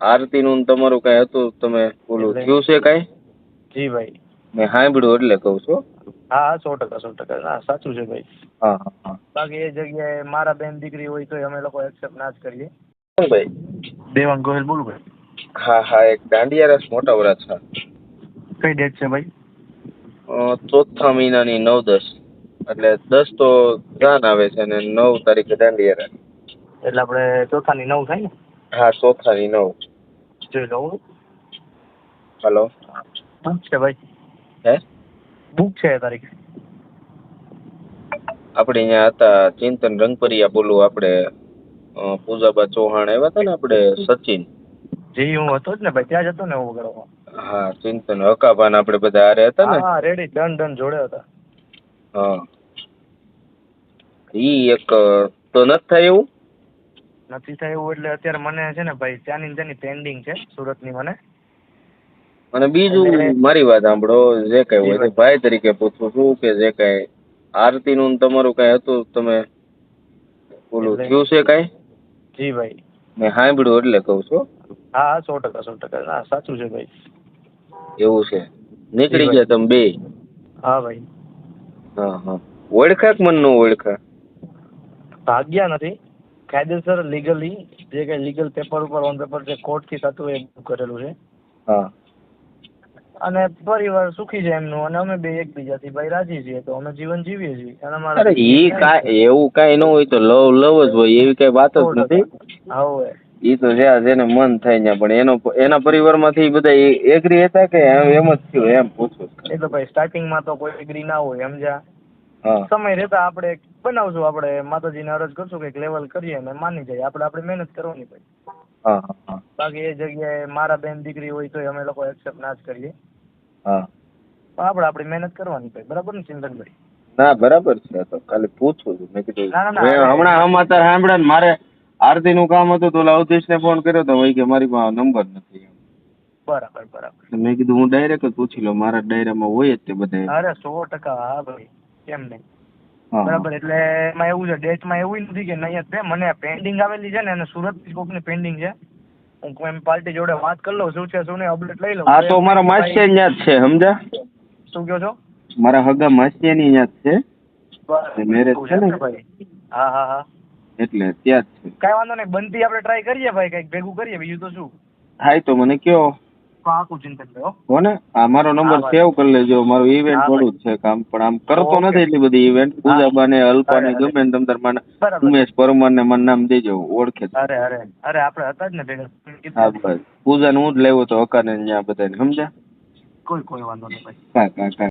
આરતી નું તમારું કઈ હતું? તમે ઓલું થયું છે કઈ? જી ભાઈ. મેં સાંભળ્યું એટલે કહું છું. હા હા સો ટકા સો ટકા. હા સાચું છે ભાઈ. હા હા બાકી એ જગ્યાએ મારા બેન દીકરી હોય તો અમે લોકો એક્સેપ્ટ ના જ કરીએ. ભાઈ? દેવાંગ ગોહિલ બોલું ભાઈ. હા હા એક દાંડિયા રસ મોટા વરાછા. કઈ ડેટ છે ભાઈ? ચોથા મહિનાની નવ દસ. એટલે દસ તો જાન આવે છે અને નવ તારીખે દાંડિયા રસ એટલે આપણે ચોથાની નવ થાય ને? હા ચોથાની નવ. લઉં હલો બુક છે ભાઈ હે? બુક છે તારીખ આપણે અહીંયા હતા ચિંતન રંગપરિયા બોલું આપણે પૂજાબા ચૌહાણ આવ્યા હતા ને આપણે સચિન. જી હું હતો જ ને ભાઈ ત્યાં જ હતો ને હું વગડવા હા ચિંતન હકાભાન આપણે બધા હારે હતા ને? હા રેડી ડન ડન જોડે હતા. હા. ઈ એક તો નથી થાય એવું? નથી થાય એવું એટલે અત્યારે મને છે ને ભાઈ ત્યાંની તેની પેન્ડિંગ છે સુરતની મને. અને બીજું મારી વાત સાંભળો જે કઈ હોય તે ભાઈ તરીકે પૂછું છું કે જે કઈ આરતી નું તમારું કઈ હતું તમે ઓલું થયું છે કઈ? જી ભાઈ. મેં સાંભળ્યું એટલે કહું છું. હા હા સો ટકા સો ટકા. ના સાચું છે ભાઈ. એવું છે. નીકળી ગયા તમે બે? હા ભાઈ. હા હા. ઓળખા કે મન નો ઓળખા ભાગ્યા નથી. કાયદેસર લીગલી જે કઈ લીગલ પેપર ઉપર ઓન પેપર જે કોર્ટથી થતું એ કરેલું છે. હા. અને પરિવાર સુખી છે એમનું અને અમે બે એકબીજાથી ભાઈ રાજી છીએ તો અમે જીવન જીવીએ છીએ. અને અરે અમારા ઈ કાંઈ એવું કાંઈ ન હોય તો લવ લવ જ હોય એવી કઈ વાત જ નથી. હા એ ઈ તો જ્યાં જેને મન થાય ત્યાં પણ એનો એના પરિવારમાંથી બધા એગ્રી હતા કે એમ એમ જ થયું એમ પૂછું તો ભાઈ સ્ટાર્ટિંગમાં તો કોઈ એગ્રી ના હોય સમજ્યા? સમય રહેતા આપણે બનાવશું. આપણે માતાજીને અરજ કરશું કંઈક લેવલ કરીએ અને માની જાય આપણે આપણે મહેનત કરવાની હા બાકી એ જગ્યાએ મારા બેન દીકરી હોય તો અમે લોકો એક્સેપ્ટ ના જ કરીએ. આપણે આપણી મહેનત કરવાની પછી બરાબર ને ચિંતનભાઈ? ના બરાબર છે. તો ખાલી પૂછું છું. મેં કીધું હમણાં સમાચાર સાંભળ્યા ને મારે આરતી નું કામ હતું તો અવધેશ ને ફોન કર્યો તો કે મારી પાસે નંબર નથી બરાબર બરાબર. મેં કીધું હું ડાયરેક્ટ પૂછી લઉં. મારા ડાયરામાં હોય જ તે બધા અરે સો ટકા હા ભાઈ. કેમ નહીં. બરાબર એટલે એમાં એવું છે ડેટમાં એવું નથી કે નહીં જ મને પેન્ડિંગ આવેલી છે ને અને સુરત કોકની પેન્ડિંગ છે. હું એમ પાર્ટી જોડે વાત કરી લઉં શું છે શું નહીં અપડેટ લઈ લઉં. હા તો મારા માસ્ટર જ છે સમજા શું કહો છો? મારા હગા માસિયાની ન્યા જ છે. મેરેજ છે ને? ભાઈ? હા હા હા. એટલે ત્યાં જ છે. કાંઈ વાંધો નહીં બનતી આપણે ટ્રાય કરીએ ભાઈ કંઈક ભેગું કરીએ બીજું તો શું? થાય તો મને કયો પાકું ચિંતન ને? આ મારો નંબર સેવ કરી લેજો. મારું ઇવેન્ટ થોડું જ છે કામ પણ આમ કરતો નથી એટલી બધી ઇવેન્ટ પૂજાબા ને અલ્પા ને. ગમે ને તમ તાર મને ઉમેશ પરમાર ને મને નામ દેજો ઓળખે અરે અરે. અરે આપણે હતા જ ને ભેગા. હા બસ પૂજા હું જ લેવો તો હકાને ત્યાં બધાને સમજ્યા? કોઈ કોઈ વાંધો નહીં હા હા.